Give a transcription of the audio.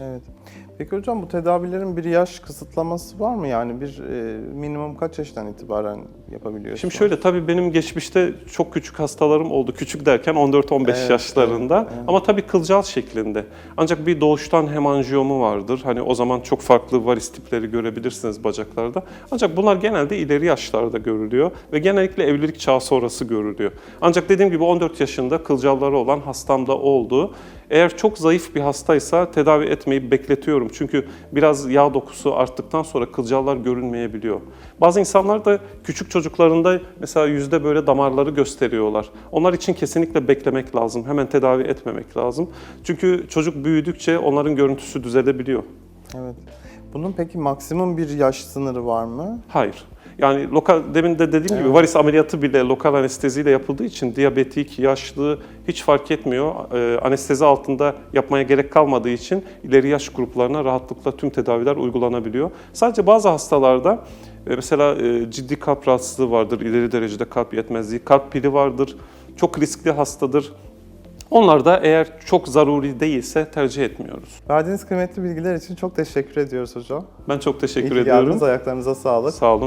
Evet. Peki hocam bu tedavilerin bir yaş kısıtlaması var mı? Yani bir e, minimum kaç yaştan itibaren yapabiliyorsunuz? Şimdi şöyle tabii benim geçmişte çok küçük hastalarım oldu. Küçük derken 14-15 Evet, yaşlarında. evet, evet. Ama tabii kılcal şeklinde. Ancak bir doğuştan hemanjiyomu vardır. Hani o zaman çok farklı varis tipleri görebilirsiniz bacaklarda. Ancak bunlar genelde ileri yaşlarda görülüyor ve genellikle evlilik çağı sonrası görülüyor. Ancak dediğim gibi 14 yaşında kılcalları olan hastamda oldu. Eğer çok zayıf bir hastaysa tedavi etmeyip bekletiyorum. Çünkü biraz yağ dokusu arttıktan sonra kılcallar görünmeyebiliyor. Bazı insanlar da küçük çocuklarında mesela yüzde böyle damarları gösteriyorlar. Onlar için kesinlikle beklemek lazım. Hemen tedavi etmemek lazım. Çünkü çocuk büyüdükçe onların görüntüsü düzelebiliyor. Evet. Bunun peki maksimum bir yaş sınırı var mı? Hayır. Yani lokal demin de dediğim gibi varis ameliyatı bile lokal anesteziyle yapıldığı için diyabetik, yaşlı hiç fark etmiyor. Ee, anestezi altında yapmaya gerek kalmadığı için ileri yaş gruplarına rahatlıkla tüm tedaviler uygulanabiliyor. Sadece bazı hastalarda e, mesela e, ciddi kalp rahatsızlığı vardır, ileri derecede kalp yetmezliği, kalp pili vardır, çok riskli hastadır. Onlar da eğer çok zaruri değilse tercih etmiyoruz. Verdiğiniz kıymetli bilgiler için çok teşekkür ediyoruz hocam. Ben çok teşekkür İyi ediyorum. geldiniz. Ayaklarınıza sağlık. Sağ olun.